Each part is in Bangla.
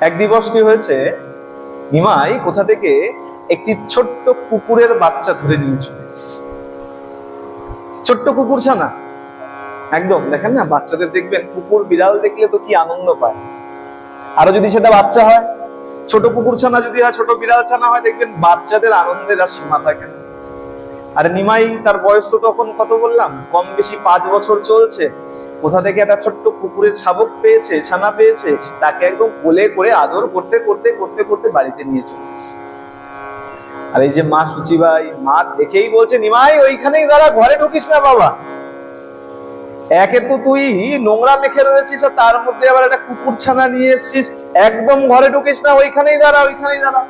এক দিবস কি হয়েছে? নিমাই কোথা থেকে একটি ছোট্ট কুকুরের বাচ্চা ধরে নিয়ে চলে ছোট্ট কুকুর ছানা। একদম, দেখেন না, বাচ্চাদের দেখবেন, কুকুর বিড়াল দেখলে তো কি আনন্দ পায়। আরও যদি সেটা বাচ্চা হয়, ছোট কুকুর ছানা যদি হয়, ছোট বিড়াল ছানা হয়, দেখবেন বাচ্চাদের আনন্দের আর সীমা থাকে না। আর নিমাই তার বয়স তো তখন কত বললাম? কম বেশি পাঁচ বছর চলছে। কোথা থেকে একটা ছোট্ট কুকুরের শাবক পেয়েছে, ছানা পেয়েছে, তাকে একদম কোলে করে আদর করতে করতে করতে করতে বাড়িতে নিয়ে চলেছে আর এই যে মা সুচিবাই, মা দেখেই বলছে, নিমাই, ওইখানেই দাঁড়া, ঘরে ঢুকিস না বাবা। একে তো তুই নোংরা মেখে রয়েছিস আর তার মধ্যে আবার একটা কুকুর ছানা নিয়ে এসেছিস। একদম ঘরে ঢুকিস না, ওইখানেই দাঁড়া ওইখানেই দাঁড়া।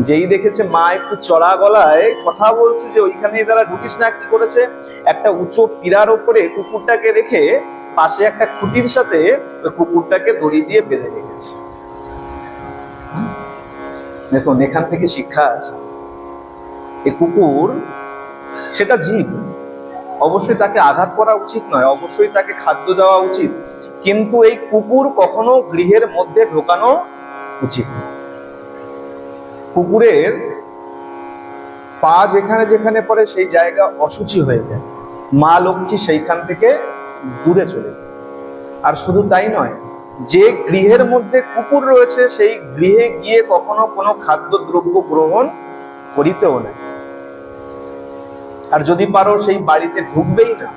যেই দেখেছে মা একটু চড়া গলায় কথা বলছে যে ওইখানেই তারা ঢুকিস না, কি করেছে? একটা উঁচু পীড়ার ওপরে কুকুরটাকে রেখে পাশে একটা খুঁটির সাথে ওই কুকুরটাকে দড়ি দিয়ে বেঁধে রেখেছে। দেখুন, এখান থেকে শিক্ষা আছে। এই কুকুর, সেটা জীব। অবশ্যই তাকে আঘাত করা উচিত নয়, অবশ্যই তাকে খাদ্য দেওয়া উচিত। কিন্তু এই কুকুর কখনো গৃহের মধ্যে ঢোকানো উচিত নয়। কুকুরের পা যেখানে যেখানে পড়ে সেই জায়গা অসুচি হয়ে যায়। মা লক্ষ্মী সেইখান থেকে দূরে চলে যায়। আর শুধু তাই নয়, যে গৃহের মধ্যে কুকুর রয়েছে সেই গৃহে গিয়ে কখনো কোনো খাদ্যদ্রব্য গ্রহণ করিতেও না। আর যদি পারো সেই বাড়িতে ঢুকবেই না।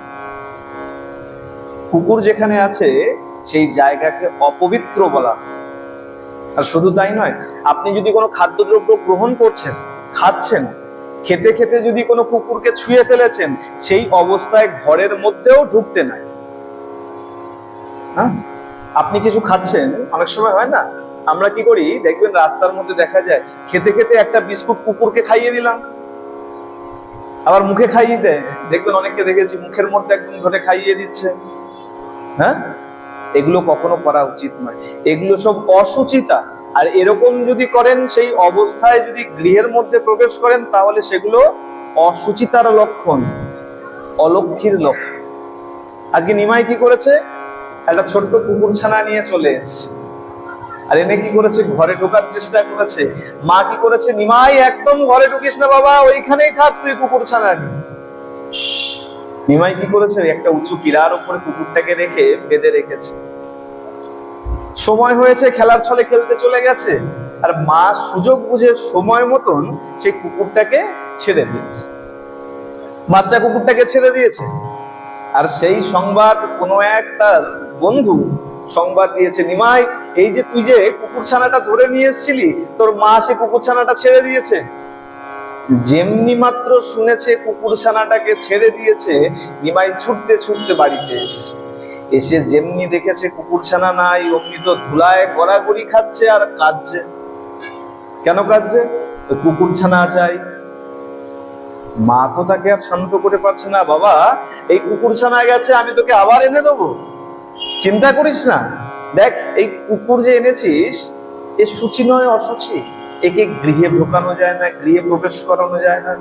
কুকুর যেখানে আছে সেই জায়গাকে অপবিত্র বলা হয়। আর শুধু তাই নয়, আপনি যদি কোনো খাদ্যদ্রব্য গ্রহণ করছেন, খাচ্ছেন, খেতে খেতে যদি কোনো কুকুরকে ছুঁয়ে ফেলেছেন, সেই অবস্থায় ঘরের মধ্যেও ঢুকতে নাই। হ্যাঁ? আপনি কিছু খাচ্ছেন, অনেক সময় হয় না? আমরা কি করি? দেখবেন রাস্তার মধ্যে দেখা যায়, খেতে খেতে একটা বিস্কুট কুকুরকে খাইয়ে দিলাম। আবার মুখে খাইয়ে দেয়। দেখবেন অনেককে দেখেছি মুখের মধ্যে একদম ধরে খাইয়ে দিচ্ছে। হ্যাঁ? এগুলো কখনো করা উচিত নয়। এগুলো সব অসুচিতা। আর এরকম যদি করেন, সেই অবস্থায় যদি গৃহের মধ্যে প্রবেশ করেন, তাহলে সেগুলো অসুচিতার লক্ষণ, অলক্ষীর লক্ষণ। আজকে নিমাই কি করেছে? একটা ছোট্ট কুকুর ছানা নিয়ে চলে এসেছে। আর এনে কি করেছে? ঘরে ঢোকার চেষ্টা করেছে। মা কি করেছে? নিমাই, একদম ঘরে ঢুকিস না বাবা, ওইখানেই থাক তুই কুকুর ছানা নিয়ে। নিমাই কি করেছে? একটা উঁচু পিলার উপরে কুকুরটাকে রেখে বেঁধে রেখেছে। সময় হয়েছে, খেলার ছলে খেলতে চলে গেছে। আর মা সুযোগ বুঝে সময় মতন সেই কুকুরটাকে ছেড়ে দিয়েছে। বাচ্চা কুকুরটাকে ছেড়ে দিয়েছে। আর সেই সংবাদ কোনো এক তার বন্ধু সংবাদ দিয়েছে, নিমাই, এই যে তুই যে কুকুর ছানাটা ধরে নিয়ে এসেছিলি, তোর মা সে কুকুর ছানাটা ছেড়ে দিয়েছে। যেমনি মাত্র শুনেছে কুকুর ছানাটাকে ছেড়ে দিয়েছে, নিমাই ছুটতে ছুটতে বাড়িতে এসে এসে যেমনি দেখেছে কুকুর ছানা নাই, অমনি তো ধুলায় গড়াগড়ি খাচ্ছে আর কাঁদছে। কেন কাঁদছে? ওই কুকুর ছানা চাই। মা তো তাকে আর শান্ত করে পারছে না। বাবা, এই কুকুর ছানা গেছে, আমি তোকে আবার এনে দেবো। চিন্তা করিস না। দেখ, এই কুকুর যে এনেছিস, এ সূচি নয়, অসুচি। একে গৃহে ঢোকানো যায় না গৃহে প্রবেশ করানো যায় না